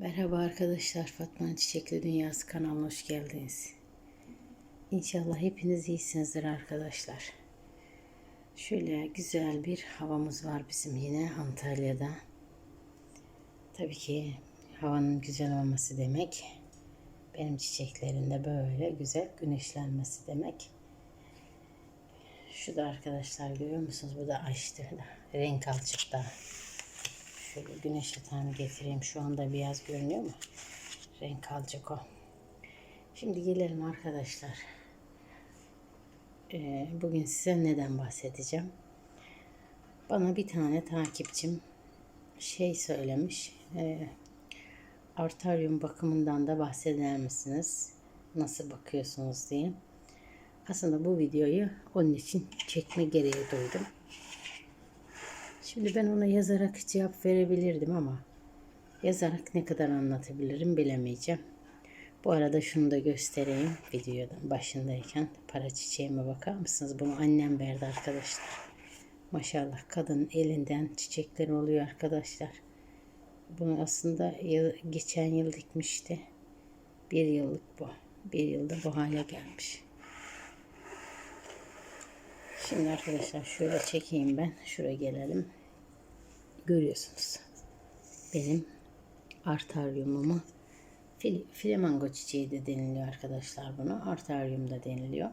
Merhaba arkadaşlar, Fatma Çiçekli Dünyası kanalına hoş geldiniz. İnşallah hepiniz iyisinizdir arkadaşlar. Şöyle güzel bir havamız var bizim yine Antalya'da. Tabii ki havanın güzel olması demek, benim çiçeklerinde böyle güzel güneşlenmesi demek. Şu da arkadaşlar görüyor musunuz? Bu da açtı. Renk daha. Şöyle güneş yatağını getireyim. Şu anda beyaz görünüyor mu? Renk alacak o. Şimdi gelelim arkadaşlar. Ee, bugün size neden bahsedeceğim. Bana bir tane takipçim şey söylemiş. E, artaryum bakımından da bahseder misiniz? Nasıl bakıyorsunuz diye. Aslında bu videoyu onun için çekme gereği duydum. Şimdi ben ona yazarak cevap verebilirdim ama yazarak ne kadar anlatabilirim bilemeyeceğim. Bu arada şunu da göstereyim videodan başındayken para çiçeğime bakar mısınız? Bunu annem verdi arkadaşlar. Maşallah kadın elinden çiçekler oluyor arkadaşlar. Bunu aslında geçen yıl dikmişti. Bir yıllık bu. Bir yılda bu hale gelmiş. Şimdi arkadaşlar şöyle çekeyim ben. Şuraya gelelim. Görüyorsunuz. Benim artaryumumu fil, çiçeği de deniliyor arkadaşlar bunu. Artaryum da deniliyor.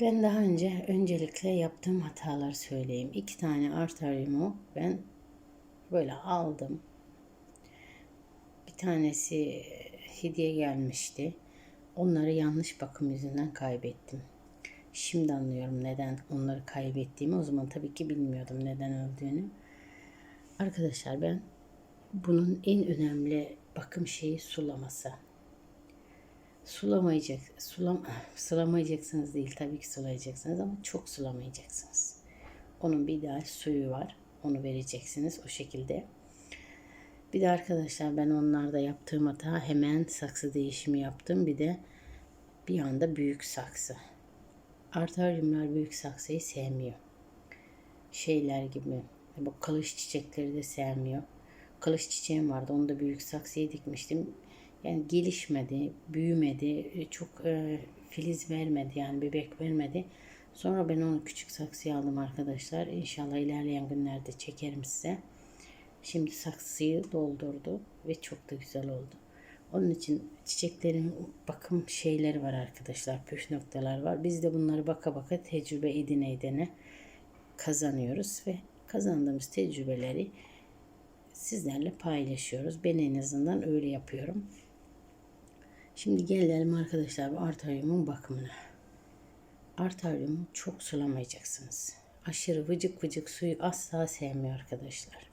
Ben daha önce öncelikle yaptığım hatalar söyleyeyim. İki tane artaryumu ben böyle aldım. Bir tanesi hediye gelmişti. Onları yanlış bakım yüzünden kaybettim. Şimdi anlıyorum neden onları kaybettiğimi. O zaman tabii ki bilmiyordum neden öldüğünü. Arkadaşlar ben bunun en önemli bakım şeyi sulaması. Sulamayacak, sulam, sulamayacaksınız değil tabii ki sulayacaksınız ama çok sulamayacaksınız. Onun bir daha suyu var. Onu vereceksiniz o şekilde. Bir de arkadaşlar ben onlarda yaptığım hata hemen saksı değişimi yaptım. Bir de bir anda büyük saksı. Artaryumlar büyük saksıyı sevmiyor. Şeyler gibi bu kılıç çiçekleri de sevmiyor. Kılıç çiçeğim vardı. Onu da büyük saksıya dikmiştim. Yani gelişmedi, büyümedi, çok e, filiz vermedi yani bebek vermedi. Sonra ben onu küçük saksıya aldım arkadaşlar. İnşallah ilerleyen günlerde çekerim size. Şimdi saksıyı doldurdu ve çok da güzel oldu. Onun için çiçeklerin bakım şeyleri var arkadaşlar. Püf noktalar var. Biz de bunları baka baka tecrübe edine edene kazanıyoruz ve kazandığımız tecrübeleri sizlerle paylaşıyoruz. Ben en azından öyle yapıyorum. Şimdi gelelim arkadaşlar artaryumun bakımına. Artaryumu çok sulamayacaksınız. Aşırı vıcık vıcık suyu asla sevmiyor arkadaşlar.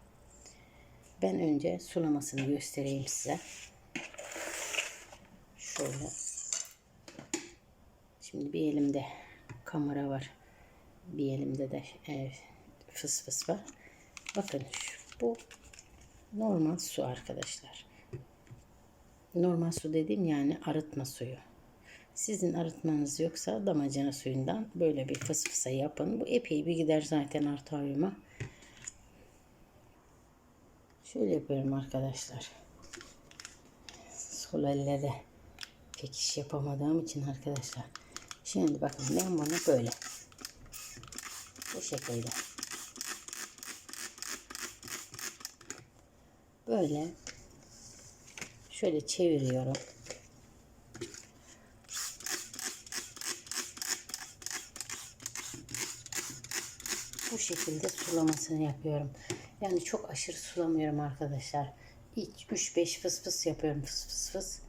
Ben önce sulamasını göstereyim size. Şöyle. Şimdi bir elimde kamera var. Bir elimde de e, fıs fıs var. Bakın şu, bu normal su arkadaşlar. Normal su dediğim yani arıtma suyu. Sizin arıtmanız yoksa damacana suyundan böyle bir fıs fısa yapın. Bu epey bir gider zaten artaryuma. Şöyle yapıyorum arkadaşlar. Sol elle de pek iş yapamadığım için arkadaşlar. Şimdi bakın ben bunu böyle. Bu şekilde. Böyle şöyle çeviriyorum. Bu şekilde sulamasını yapıyorum. Yani çok aşırı sulamıyorum arkadaşlar. İlk 3-5 fıs fıs yapıyorum fıs fıs fıs.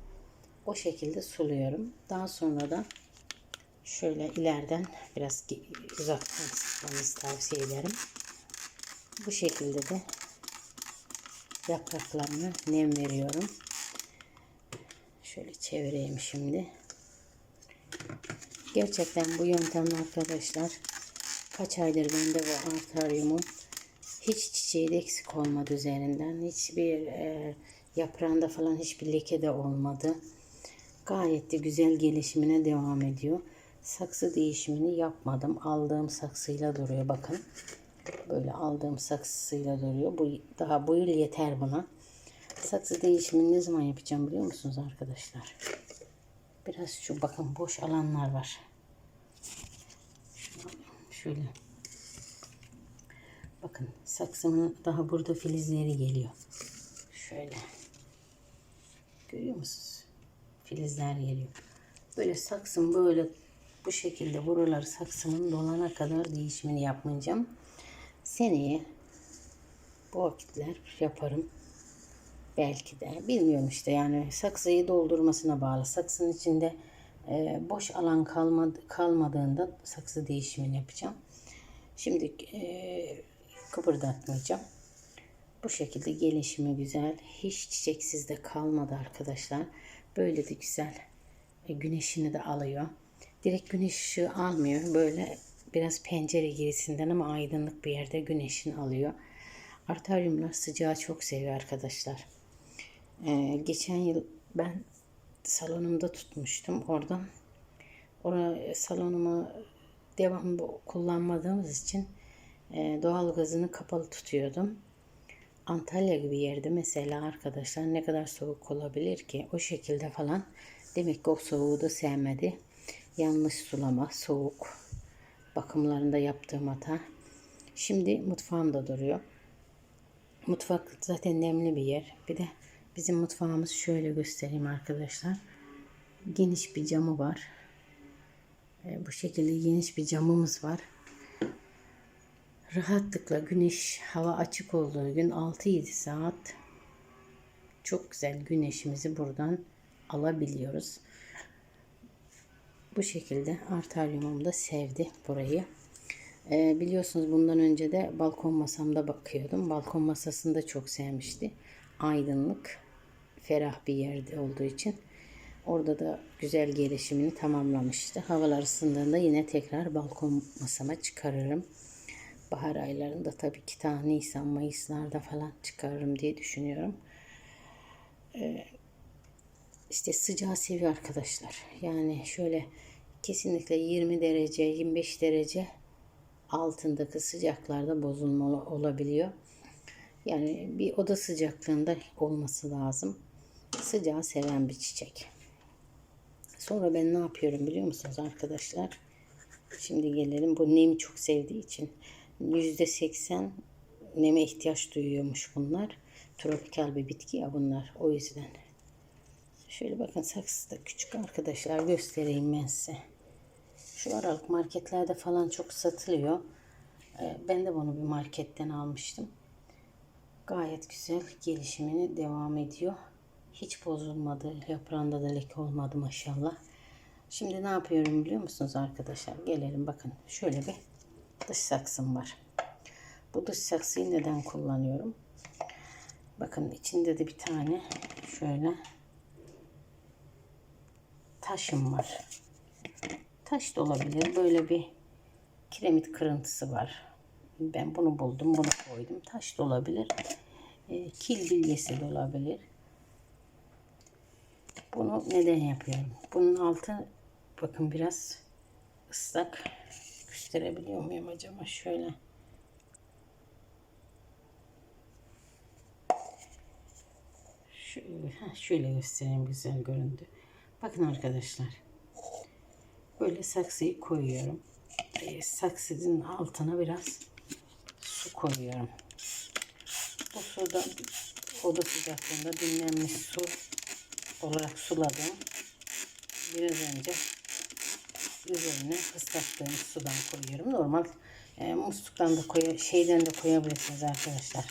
O şekilde suluyorum. Daha sonra da şöyle ileriden biraz uzaktan sıkmanızı tavsiye ederim. Bu şekilde de yapraklarına nem veriyorum. Şöyle çevireyim şimdi. Gerçekten bu yöntem arkadaşlar kaç aydır bende bu artaryumun hiç çiçeği de eksik olmadı üzerinden. Hiçbir e, yaprağında falan hiçbir leke de olmadı. Gayet de güzel gelişimine devam ediyor. Saksı değişimini yapmadım. Aldığım saksıyla duruyor bakın. Böyle aldığım saksısıyla duruyor. Bu daha bu yıl yeter buna. Saksı değişimini ne zaman yapacağım biliyor musunuz arkadaşlar? Biraz şu bakın boş alanlar var. Şöyle. Bakın saksımın daha burada filizleri geliyor. Şöyle. Görüyor musunuz? Filizler geliyor. Böyle saksım böyle bu şekilde buraları saksımın dolana kadar değişimini yapmayacağım. Seneye bu vakitler yaparım. Belki de bilmiyorum işte yani saksıyı doldurmasına bağlı. Saksının içinde e, boş alan kalmadı, kalmadığında saksı değişimini yapacağım. Şimdi e, kıpırdatmayacağım. Bu şekilde gelişimi güzel. Hiç çiçeksiz de kalmadı arkadaşlar. Böyle de güzel. E, güneşini de alıyor. Direkt güneş ışığı almıyor. Böyle biraz pencere girisinden ama aydınlık bir yerde güneşini alıyor. Artaryumlar sıcağı çok seviyor arkadaşlar. Ee, geçen yıl ben salonumda tutmuştum. Oradan oraya salonumu devamlı kullanmadığımız için e, doğal gazını kapalı tutuyordum. Antalya gibi yerde mesela arkadaşlar ne kadar soğuk olabilir ki o şekilde falan demek ki o soğuğu da sevmedi. Yanlış sulama, soğuk bakımlarında yaptığım hata. Şimdi mutfağımda duruyor. Mutfak zaten nemli bir yer. Bir de bizim mutfağımız şöyle göstereyim arkadaşlar. Geniş bir camı var. E, bu şekilde geniş bir camımız var. Rahatlıkla güneş hava açık olduğu gün 6-7 saat çok güzel güneşimizi buradan alabiliyoruz. Bu şekilde artaryumum da sevdi burayı. Ee, biliyorsunuz bundan önce de balkon masamda bakıyordum. Balkon masasını da çok sevmişti. Aydınlık, ferah bir yerde olduğu için. Orada da güzel gelişimini tamamlamıştı. Havalar ısındığında yine tekrar balkon masama çıkarırım. Bahar aylarında tabii ki ta Nisan, Mayıslarda falan çıkarırım diye düşünüyorum. Ee, işte sıcağı seviyor arkadaşlar. Yani şöyle kesinlikle 20 derece, 25 derece altındaki sıcaklarda bozulma olabiliyor. Yani bir oda sıcaklığında olması lazım. Sıcağı seven bir çiçek. Sonra ben ne yapıyorum biliyor musunuz arkadaşlar? Şimdi gelelim. Bu nemi çok sevdiği için %80 neme ihtiyaç duyuyormuş bunlar. Tropikal bir bitki ya bunlar. O yüzden. Şöyle bakın saksısı da küçük arkadaşlar göstereyim ben size. Şu aralık marketlerde falan çok satılıyor. Ee, Ben de bunu bir marketten almıştım. Gayet güzel gelişimini devam ediyor. Hiç bozulmadı. Yaprağında da leke olmadı maşallah. Şimdi ne yapıyorum biliyor musunuz arkadaşlar? Gelelim bakın. Şöyle bir dış saksım var. Bu dış saksıyı neden kullanıyorum? Bakın içinde de bir tane şöyle taşım var. Taş da olabilir. Böyle bir kiremit kırıntısı var. Ben bunu buldum. Bunu koydum. Taş da olabilir. E, kil bilyesi de olabilir. Bunu neden yapıyorum? Bunun altı bakın biraz ıslak. Gösterebiliyor muyum acaba? Şöyle. Şöyle, heh, şöyle göstereyim güzel göründü. Bakın arkadaşlar. Böyle saksıyı koyuyorum. E, saksının altına biraz su koyuyorum. Bu suda oda sıcaklığında dinlenmiş su olarak suladım. Biraz önce üzerine ıslattığım sudan koyuyorum. Normal e, musluktan da koy şeyden de koyabilirsiniz arkadaşlar.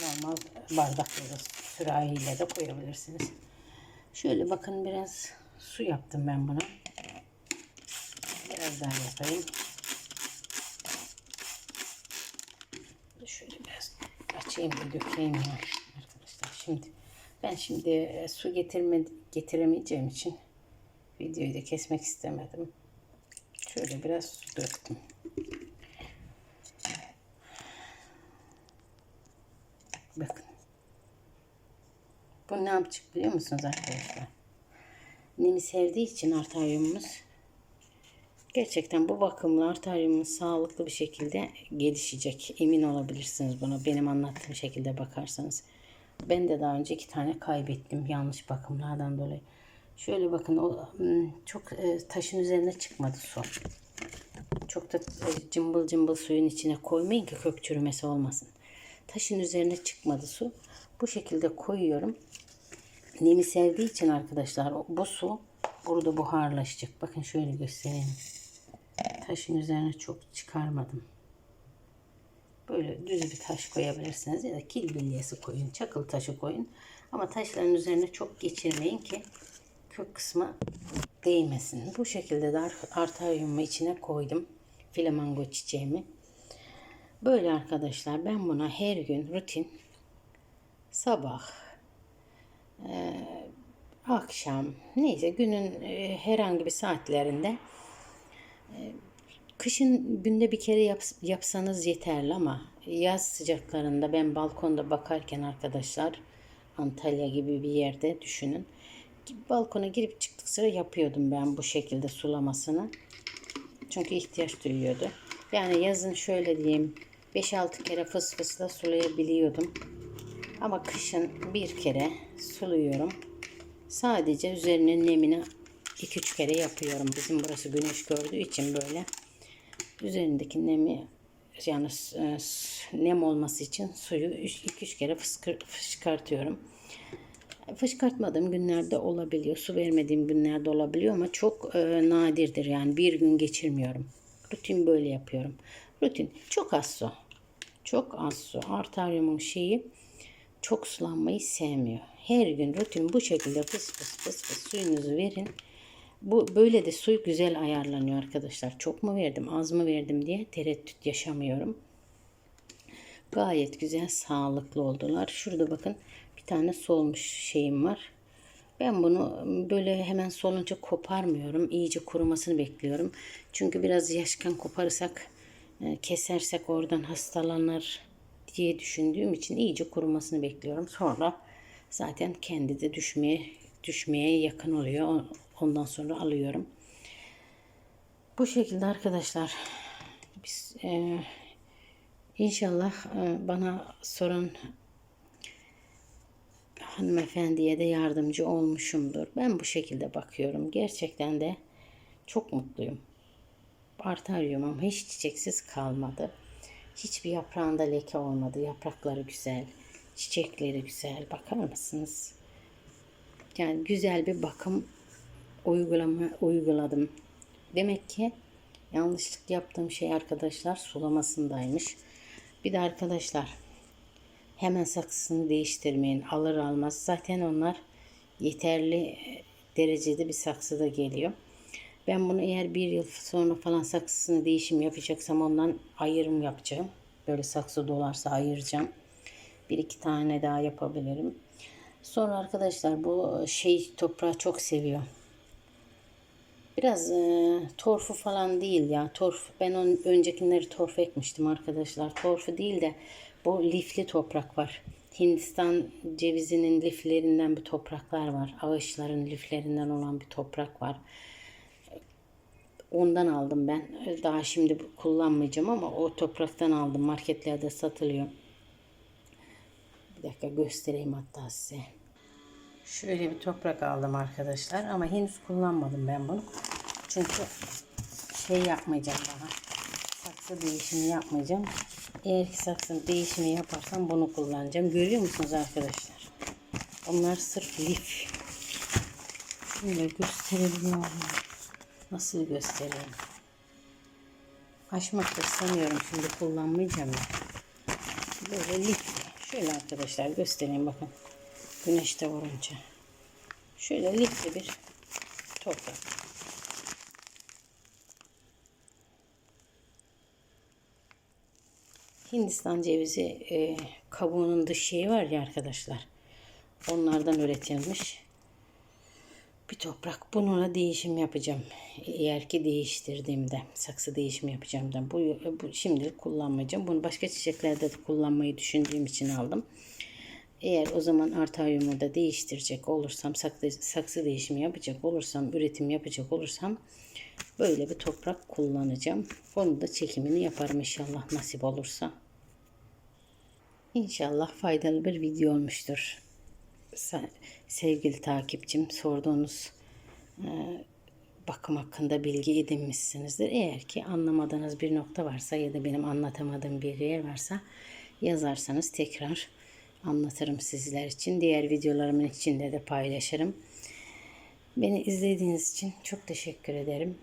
Normal bardakla da sürahiyle de koyabilirsiniz. Şöyle bakın biraz su yaptım ben buna. Biraz daha yapayım. Şöyle biraz açayım da dökeyim ya arkadaşlar. Şimdi ben şimdi e, su getirme, getiremeyeceğim için videoyu da kesmek istemedim. Şöyle biraz su döktüm. Bakın. Bu ne yapacak biliyor musunuz arkadaşlar? Nemi sevdiği için artaryumumuz gerçekten bu bakımla artaryumumuz sağlıklı bir şekilde gelişecek. Emin olabilirsiniz buna. Benim anlattığım şekilde bakarsanız. Ben de daha önce iki tane kaybettim yanlış bakımlardan dolayı. Şöyle bakın o hmm, çok e, taşın üzerine çıkmadı su. Çok da e, cımbıl cımbıl suyun içine koymayın ki kök çürümesi olmasın. Taşın üzerine çıkmadı su. Bu şekilde koyuyorum. Nemi sevdiği için arkadaşlar bu su burada buharlaşacak. Bakın şöyle göstereyim. Taşın üzerine çok çıkarmadım. Böyle düz bir taş koyabilirsiniz ya da kil bilyesi koyun, çakıl taşı koyun. Ama taşların üzerine çok geçirmeyin ki kök kısmı değmesin. Bu şekilde de ar- artaryumu içine koydum. Flamingo çiçeğimi. Böyle arkadaşlar ben buna her gün rutin sabah e, akşam neyse günün e, herhangi bir saatlerinde Kışın günde bir kere yap- yapsanız yeterli ama yaz sıcaklarında ben balkonda bakarken arkadaşlar Antalya gibi bir yerde düşünün. Balkona girip çıktık sıra yapıyordum ben bu şekilde sulamasını. Çünkü ihtiyaç duyuyordu. Yani yazın şöyle diyeyim 5-6 kere fıs fısla sulayabiliyordum. Ama kışın bir kere suluyorum. Sadece üzerine nemini 2-3 kere yapıyorum. Bizim burası güneş gördüğü için böyle üzerindeki nemi yani e, nem olması için suyu 2-3 kere fıskır, fışkartıyorum. Fışkartmadığım günlerde olabiliyor. Su vermediğim günlerde olabiliyor ama çok e, nadirdir. Yani bir gün geçirmiyorum. Rutin böyle yapıyorum. Rutin. Çok az su. Çok az su. Artaryumun şeyi çok sulanmayı sevmiyor. Her gün rutin bu şekilde fıs fıs fıs fıs suyunuzu verin. Bu böyle de su güzel ayarlanıyor arkadaşlar. Çok mu verdim, az mı verdim diye tereddüt yaşamıyorum. Gayet güzel, sağlıklı oldular. Şurada bakın bir tane solmuş şeyim var. Ben bunu böyle hemen solunca koparmıyorum. İyice kurumasını bekliyorum. Çünkü biraz yaşken koparırsak, e, kesersek oradan hastalanır diye düşündüğüm için iyice kurumasını bekliyorum. Sonra zaten kendi de düşmeye düşmeye yakın oluyor. Ondan sonra alıyorum. Bu şekilde arkadaşlar biz e, inşallah e, bana soran hanımefendiye de yardımcı olmuşumdur. Ben bu şekilde bakıyorum. Gerçekten de çok mutluyum. Artaryumum hiç çiçeksiz kalmadı. Hiçbir yaprağında leke olmadı. Yaprakları güzel. Çiçekleri güzel. Bakar mısınız? Yani güzel bir bakım uygulama uyguladım. Demek ki yanlışlık yaptığım şey arkadaşlar sulamasındaymış. Bir de arkadaşlar hemen saksısını değiştirmeyin. Alır almaz. Zaten onlar yeterli derecede bir saksıda geliyor. Ben bunu eğer bir yıl sonra falan saksısını değişim yapacaksam ondan ayırım yapacağım. Böyle saksı dolarsa ayıracağım. Bir iki tane daha yapabilirim. Sonra arkadaşlar bu şey toprağı çok seviyor. Biraz e, torfu falan değil ya. Torf ben onun öncekileri torf ekmiştim arkadaşlar. Torfu değil de bu lifli toprak var. Hindistan cevizinin liflerinden bir topraklar var. Ağaçların liflerinden olan bir toprak var. Ondan aldım ben. Daha şimdi kullanmayacağım ama o topraktan aldım. Marketlerde satılıyor. Bir dakika göstereyim hatta size. Şöyle bir toprak aldım arkadaşlar ama henüz kullanmadım ben bunu. Çünkü şey yapmayacağım daha. Saksı değişimi yapmayacağım. Eğer ki saksı değişimi yaparsam bunu kullanacağım. Görüyor musunuz arkadaşlar? Onlar sırf lif. Şöyle gösterebiliyor muyum? Nasıl göstereyim? Açmaktır sanıyorum. Şimdi kullanmayacağım. ya. Böyle lif. Şöyle arkadaşlar göstereyim bakın. Güneşte vurunca. Şöyle lifli bir toprak. Hindistan cevizi e, kabuğunun dış şeyi var ya arkadaşlar. Onlardan üretilmiş bir toprak. Bununla değişim yapacağım. Eğer ki değiştirdiğimde saksı değişimi yapacağım da bu, bu şimdilik kullanmayacağım. Bunu başka çiçeklerde de kullanmayı düşündüğüm için aldım. Eğer o zaman artaryumu da değiştirecek olursam, saksı, saksı değişimi yapacak olursam, üretim yapacak olursam böyle bir toprak kullanacağım. Onu da çekimini yaparım inşallah nasip olursa. İnşallah faydalı bir video olmuştur. Sevgili takipçim sorduğunuz bakım hakkında bilgi edinmişsinizdir. Eğer ki anlamadığınız bir nokta varsa ya da benim anlatamadığım bir yer varsa yazarsanız tekrar anlatırım sizler için. Diğer videolarımın içinde de paylaşırım. Beni izlediğiniz için çok teşekkür ederim.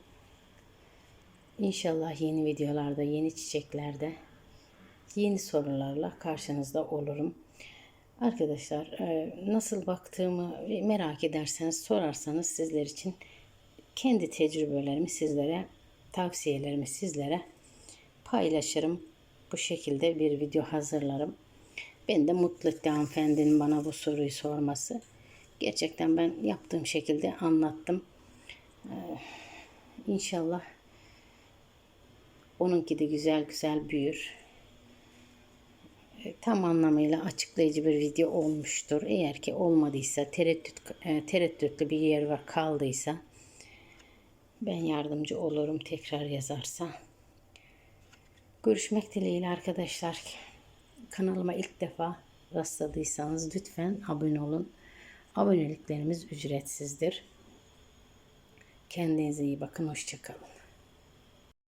İnşallah yeni videolarda, yeni çiçeklerde, yeni sorularla karşınızda olurum. Arkadaşlar e, nasıl baktığımı merak ederseniz sorarsanız sizler için kendi tecrübelerimi sizlere, tavsiyelerimi sizlere paylaşırım. Bu şekilde bir video hazırlarım. Ben de mutlu etti hanımefendinin bana bu soruyu sorması. Gerçekten ben yaptığım şekilde anlattım. Ee, inşallah onunki de güzel güzel büyür. E, Tam anlamıyla açıklayıcı bir video olmuştur. Eğer ki olmadıysa, tereddüt, e, tereddütlü bir yer var kaldıysa ben yardımcı olurum tekrar yazarsa. Görüşmek dileğiyle arkadaşlar. Kanalıma ilk defa rastladıysanız lütfen abone olun. Aboneliklerimiz ücretsizdir. Kendinize iyi bakın. Hoşçakalın.